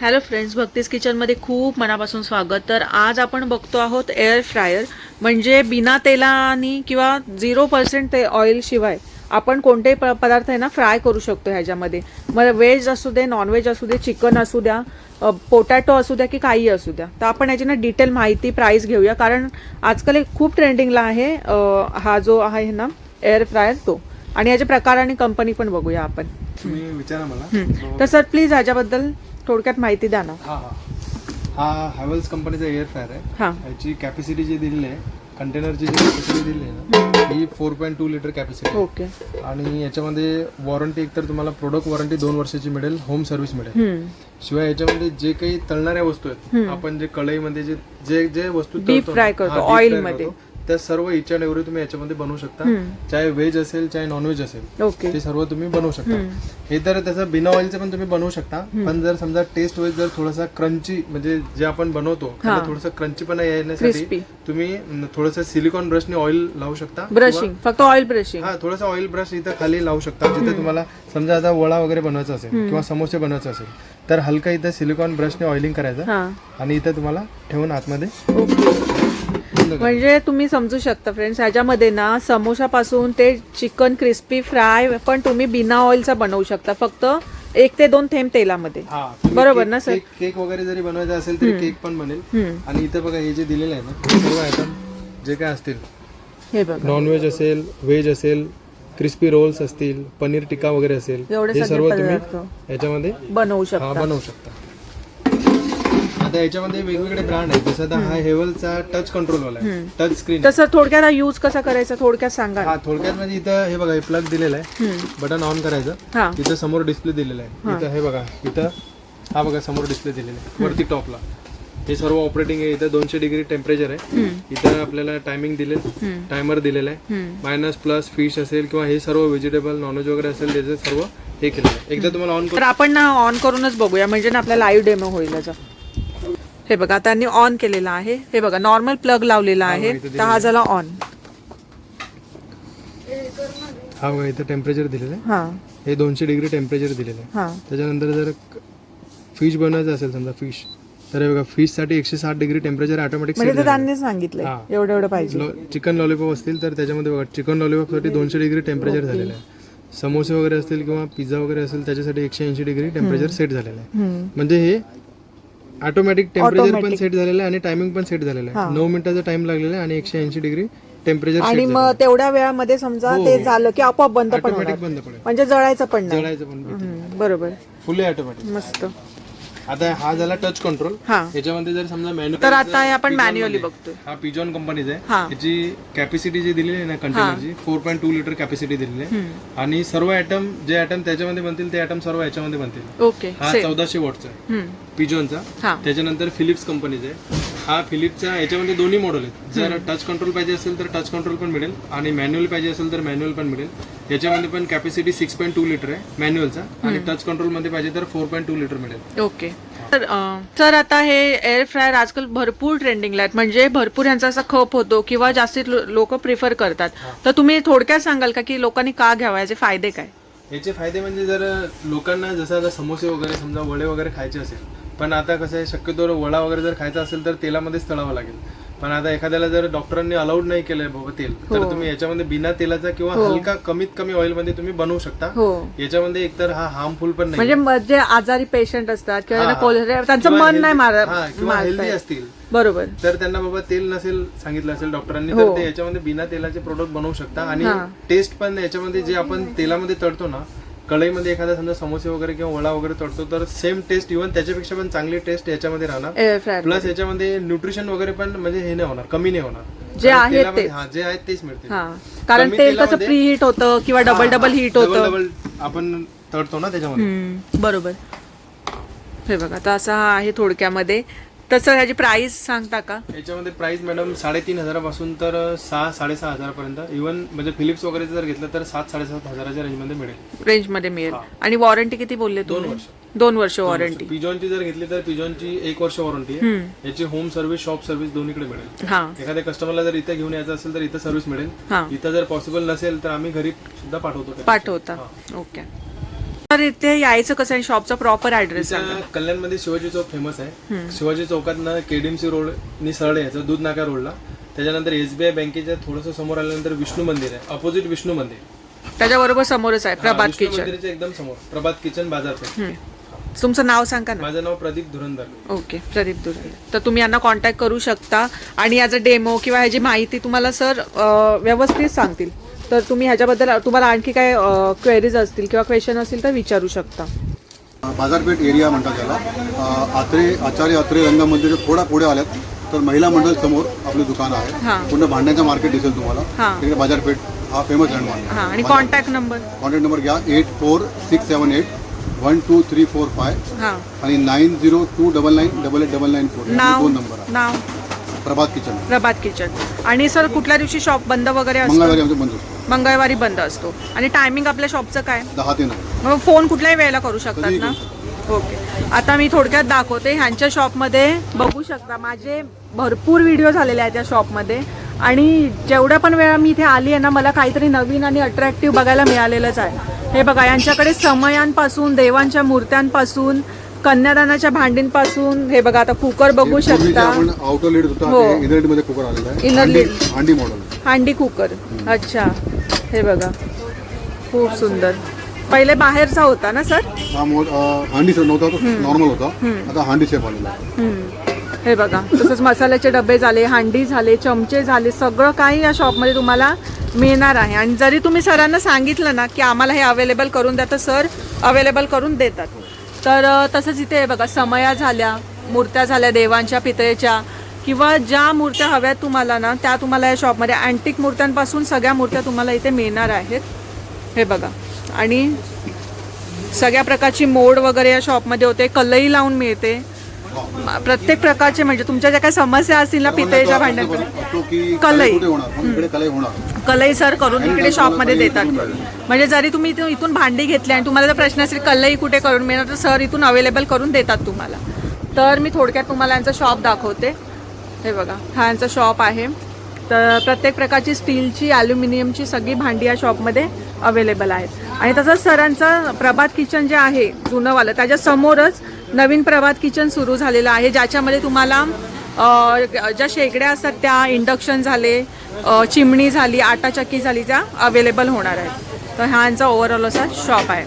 Hello friends भक्तीस किचनमध्ये खूप मनापासून स्वागत. तर आज आपण बघतो आहोत एअर फ्रायर म्हणजे बिना तेलानी किंवा झिरो पर्सेंट ते ऑइल शिवाय आपण कोणतेही प पदार्थ आहे ना फ्राय करू शकतो ह्याच्यामध्ये. मग व्हेज असू दे नॉनव्हेज असू दे चिकन असू द्या पोटॅटो असू द्या की काही असू द्या. तर आपण याची ना डिटेल माहिती प्राईस घेऊया. कारण आजकाल एक खूप ट्रेंडिंगला आहे हा जो आहे ना एअर फ्रायर तो. आणि याचे प्रकार आणि कंपनी पण बघूया आपण. तर सर प्लीज ह्याच्याबद्दल थोडक्यात माहिती द्या ना. हा हा. हा हॅवल्स कंपनीचा एअर फ्रायर आहे. हां. याची कॅपॅसिटी जी दिलेली आहे कंटेनरची जी कॅपॅसिटी दिलेली आहे ना ही four point two litre capacity okay आणि याच्यामध्ये वॉरंटी एकतर तुम्हाला प्रोडक्ट वॉरंटी दोन वर्षाची मिळेल होम सर्व्हिस मिळेल. शिवाय याच्यामध्ये जे काही तळणाऱ्या वस्तू आहेत आपण जे कढईमध्ये जे जे जे वस्तू Deep तळतो fry करतो, हा, deep oil fry मध्ये. करतो, त्या सर्व इच अँड एव्हरी तुम्ही याच्यामध्ये बनवू शकता. चाहे व्हेज असेल चाहे नॉनव्हेज असेल ते सर्व तुम्ही बनवू शकता. हे तर त्याचं बिना ऑइलचं पण तुम्ही बनवू शकता. पण जर समजा टेस्ट वाईज जर थोडासा क्रंची म्हणजे जे आपण बनवतो थोडंसं क्रंचीपणा येण्यासाठी. तुम्ही थोडंसं सिलिकॉन ब्रशने ऑइल लावू शकता. ब्रशिंग फक्त ऑइल ब्रशिंग हा थोडासा ऑइल ब्रश इथं खाली लावू शकता जिथे तुम्हाला समजा आता वडा वगैरे बनवायचा असेल किंवा समोसे बनवायचे असेल तर हलका इथं सिलिकॉन ब्रशने ऑइलिंग करायचं आणि इथं तुम्हाला ठेवून आतमध्ये. म्हणजे तुम्ही समजू शकता फ्रेंड्स ह्याच्यामध्ये ना समोसापासून ते चिकन क्रिस्पी फ्राय पण तुम्ही बिना ऑइलचा बनवू शकता. फक्त एक ते दोन थेंब तेलामध्ये. बरोबर ना, सर? केक- वगैरे जरी बनवायचा असेल तरी केक पण बनेल. आणि इथं बघा हे जे दिलेलं आहे ना सर्व आयटम जे काय असतील हे बघा. नॉनव्हेज असेल व्हेज असेल क्रिस्पी रोल्स असतील पनीर टिक्का वगैरे असेल हे सर्व तुम्ही याच्यामध्ये बनवू शकता. बनवू शकता. आता याच्यामध्ये वेगवेगळे ब्रँड आहेत. जसं आता हा हेवलचा टच कंट्रोल वाला आहे. टच स्क्रीन तसं थोडक्यात यूज कसा करायचा थोडक्यात सांगा. हा थोडक्यात म्हणजे इथं हे बघा हे प्लग दिलेलं आहे. बटन ऑन करायचं. इथं समोर डिस्प्ले दिलेला आहे. इथं हे बघा इथं हा बघा समोर डिस्प्ले दिलेला आहे. वरती टॉपला हे सर्व ऑपरेटिंग आहे. इथं दोनशे डिग्री टेम्परेचर आहे. इथं आपल्याला टायमिंग दिलेलं हम्म. टायमर दिलेला आहे. मायनस प्लस फिश असेल किंवा हे सर्व व्हेजिटेबल नॉनव्हेज वगैरे असेल त्याचं सर्व हे केलेलं आहे. एकदा तुम्हाला ऑन तर आपण ना ऑन करूनच बघूया. म्हणजे ना आपला लाईव्ह डेमो होईल याचा हे बघा आता त्यांनी ऑन केलेला आहे. हे बघा नॉर्मल प्लग लावलेला आहे. तर हा झाला ऑन हा बघा इथं टेम्परेचर दिलेलं आहे. हा. हे दोनशे डिग्री टेम्परेचर दिलेलं आहे. हा. त्याच्यानंतर जर फिश बनवायचं असेल समजा फिश तर हे बघा फिशसाठी एकशे साठ डिग्री टेम्परेचर ऑटोमॅटिक म्हणजे ते त्यांनी सांगितलंय. हा. एवढं एवढं पाहिजे. चिकन लॉलीपॉप असतील तर त्याच्यामध्ये बघा चिकन लॉलीपॉपसाठी दोनशे डिग्री टेम्परेचर झालेलं आहे. समोसे वगैरे असतील किंवा पिझ्झा वगैरे असेल त्याच्यासाठी एकशे ऐंशी डिग्री टेम्परेचर सेट झालेलं आहे. म्हणजे हे ऑटोमॅटिक टेम्परेचर पण सेट झालेलं आहे आणि टायमिंग पण सेट झालेलं आहे. नऊ मिनिटाचा टाइम लागलेला आहे आणि एकशे ऐंशी डिग्री टेम्परेचर आणि मग तेवढ्या वेळामध्ये समजा ते झालं की आपोआप बंद ऑटोमॅटिक बंद पडेल. म्हणजे जळायचं पण नाही. जळायचं पण बरोबर. फुल्ली ऑटोमॅटिक मस्त. आता हा झाला टच कंट्रोल हा. याच्यामध्ये जर समजा मॅन्युअल तर आता हे आपण मॅन्युअली बघतोय. हा पिजॉन कंपनीचा हा. आहे. याची कॅपॅसिटी जी दिलेली आहे ना कंटेनरची four point two litre capacity दिलेली आहे. आणि सर्व आयटम जे आयटम त्याच्यामध्ये बनतील ते आयटम सर्व याच्यामध्ये बनतील. ओके हा चौदाशे वॉटचा आहे. पिजॉनचा हा. त्याच्यानंतर फिलिप्स कंपनीचा आहे. हा फिलिप्सचा याच्यामध्ये दोन्ही मॉडेल आहेत. जर टच कंट्रोल पाहिजे असेल तर टच कंट्रोल पण मिळेल आणि मॅन्युअल पाहिजे असेल तर मॅन्युअल पण मिळेल. याच्यामध्ये पण capacity six point two litre आहे मॅन्युअलचा आणि टच कंट्रोलमध्ये पाहिजे तर फोर पॉईंट टू लिटर मिळेल. ओके तर सर आता हे एअर फ्रायर आजकाल भरपूर ट्रेंडिंगला आहेत. म्हणजे भरपूर यांचा असा खप होतो किंवा जास्तीत लोक प्रिफर करतात. तर तुम्ही थोडक्यात सांगाल का की लोकांनी का घ्यावा? याचे फायदे काय? याचे फायदे म्हणजे जर लोकांना जसं आता समोसे वगैरे समजा वडे वगैरे खायचे असेल पण आता कसं आहे शक्यतो वडा वगैरे जर खायचा असेल तर तेलामध्येच तळावं लागेल. पण आता एखाद्याला जर डॉक्टरांनी अलाउड नाही केलंय बाबा तेल तर तुम्ही याच्यामध्ये बिना तेलाचा किंवा हलका कमीत कमी ऑइलमध्ये तुम्ही बनवू शकता. हो. याच्यामध्ये एकतर हा हार्मफुल पण नाही. म्हणजे जे आजारी पेशंट असतात किंवा हा, त्यांचं मन नाही हा, किंवा हेल्दी. असतील. बरोबर. तर त्यांना बाबा तेल नसेल सांगितलं असेल डॉक्टरांनी हो. तर ते याच्यामध्ये बिना तेलाचे प्रोडक्ट बनवू शकता. आणि टेस्ट पण याच्यामध्ये जे आपण तेलामध्ये तळतो ना कढईमध्ये एखादा समजा समोसे वगैरे किंवा वडा वगैरे तळतो तर सेम टेस्ट इव्हन त्याच्यापेक्षा पण चांगली टेस्ट याच्यामध्ये राहणार. प्लस याच्यामध्ये न्यूट्रिशन वगैरे पण म्हणजे हे नाही होणार कमी नाही होणार. जे कारण आहेत तेलामध्ये- तेच. हा जे आहेत तेच मिळतील. हा. कारण तेल कसं प्री हिट होतं किंवा डबल डबल हिट होतं. डबल आपण तळतो ना त्याच्यामध्ये. बरोबर. हे बघा तर असं हा आहे थोडक्यामध्ये. तसं ह्याची प्राइस सांगता का? याच्यामध्ये प्राइस मॅडम साडेतीन हजारापासून तर सहा साडेसहा हजारापर्यंत. इव्हन म्हणजे फिलिप्स वगैरे जर घेतलं तर सात साडेसात हजाराच्या रेंजमध्ये मिळेल. रेंजमध्ये मिळेल. आणि वॉरंटी किती बोलले दोन तुम्ही? वर्ष. दोन वर्ष वॉरंटी पिजॉनची जर घेतली तर पिजॉनची एक वर्ष वॉरंटी आहे. याची होम सर्व्हिस शॉप सर्व्हिस दोन्हीकडे मिळेल. हा. एखाद्या कस्टमरला जर इथं घेऊन यायचं असेल तर इथं सर्व्हिस मिळेल. हा. इथं जर पॉसिबल नसेल तर आम्ही घरी सुद्धा पाठवतो पाठवता. ओके तर इथे यायचं कसं आहे शॉपचा प्रॉपर ऍड्रेस कल्याणमध्ये शिवाजी चौक फेमस आहे. शिवाजी चौकातनं केडीएमसी रोड नि सरळ यायचं दूध नाका रोडला त्याच्यानंतर एसबीआय बँकेच्या थोडंसं समोर आल्यानंतर विष्णू मंदिर आहे. अपोजिट विष्णू मंदिर. त्याच्याबरोबर समोरच आहे प्रभात किचन एकदम समोर. प्रभात किचन बाजारपेठ हम्म. तुमचं नाव सांगा ना. माझं नाव प्रदीप धुरंदर ओके प्रदीप दुर्गे तर तुम्ही यांना कॉन्टॅक्ट करू शकता आणि याचं डेमो किंवा ह्याची माहिती तुम्हाला सर व्यवस्थित सांगतील. तर तुम्ही ह्याच्याबद्दल तुम्हाला आणखी काय क्वेरीज असतील किंवा क्वेश्चन असतील तर विचारू शकता. बाजारपेठ एरिया म्हणतात त्याला. आत्रे आचार्य आत्रे रंगमंदिर थोडा पुढे आल्यात तर महिला मंडळ समोर आपलं दुकान हां. आहे पूर्ण भांड्याचं मार्केट दिसेल तुम्हाला. तिकडे बाजारपेठ हा फेमस लँडमार्क आणि कॉन्टॅक्ट नंबर कॉन्टॅक्ट नंबर घ्या. Eight four six seven eight one two three four five आणि nine zero two double nine double eight double nine four दोन नंबर आहे. प्रभात किचन. प्रभात किचन. आणि सर कुठल्या दिवशी शॉप बंद वगैरे मंगळवारी आमचं बंद असतो. मंगळवारी बंद असतो. आणि टायमिंग आपल्या शॉपचं काय? दहा ते नऊ. मग फोन कुठल्याही वेळेला करू शकतात कधीही ना? करू ओके आता मी थोडक्यात दाखवते ह्यांच्या शॉपमध्ये बघू शकता माझे भरपूर व्हिडिओ झालेले आहेत त्या शॉपमध्ये आणि जेवढ्या पण वेळा मी इथे आली आहे ना मला काहीतरी नवीन आणि अट्रॅक्टिव्ह बघायला मिळालेलंच आहे. हे बघा यांच्याकडे समयांपासून देवांच्या मूर्त्यांपासून कन्यादानाच्या भांडींपासून हे बघा आता कुकर बघू पूर्वी जे शकता आपण आउटर लीड होता हो. इनरमध्ये कुकर आलेला आहे. Inner हांडी- lid. हांडी मॉडेल हांडी कुकर. अच्छा. हे बघा खूप सुंदर. पहिले बाहेरचा होता ना सर? हा अ, हांडी शेप नव्हता तो नॉर्मल होता. आता हांडी शेप आलेला आहे. हम्म. हे बघा तसंच मसाल्याचे डबे झाले हांडी झाले चमचे झाले सगळं काही या शॉपमध्ये तुम्हाला मिळणार आहे. आणि जरी तुम्ही सरांना सांगितलं ना की आम्हाला हे अवेलेबल करून द्या तर सर अवेलेबल करून देतात. तर अ, तसंच इथे हे बघा समया झाल्या मूर्त्या झाल्या देवांच्या पितळेच्या किंवा ज्या मूर्त्या हव्यात तुम्हाला ना त्या तुम्हाला या शॉपमध्ये अँटिक मूर्त्यांपासून सगळ्या मूर्त्या तुम्हाला इथे मिळणार आहेत. हे बघा. आणि सगळ्या प्रकारची मोड वगैरे या शॉपमध्ये होते. कलई लावून मिळते. प्रत्येक प्रकारचे म्हणजे तुमच्या ज्या काही समस्या असतील ना पितळेच्या भांड्यांकडे कलई. कलई सर करून इकडे शॉपमध्ये देतात. म्हणजे जरी तुम्ही इथून इथून भांडी घेतली आणि तुम्हाला जर प्रश्न असेल कलई कुठे करून मिळणार तर सर इथून अवेलेबल करून देतात तुम्हाला. तर मी थोडक्यात तुम्हाला यांचा शॉप दाखवते. हे बघा हा यांचा शॉप आहे. तर प्रत्येक प्रकारची स्टीलची ॲल्युमिनियमची सगळी भांडी या शॉपमध्ये अवेलेबल आहेत. आणि तसंच सरांचं प्रभात किचन जे आहे जुनंवालं त्याच्या समोरच नवीन प्रभात किचन सुरू झालेलं आहे. ज्याच्यामध्ये तुम्हाला ज्या शेगड्या असतात त्या इंडक्शन झाले चिमणी झाली आटा चक्की झाली त्या अवेलेबल होणार आहेत. तर ह्यांचा ओव्हरऑल असा शॉप आहे.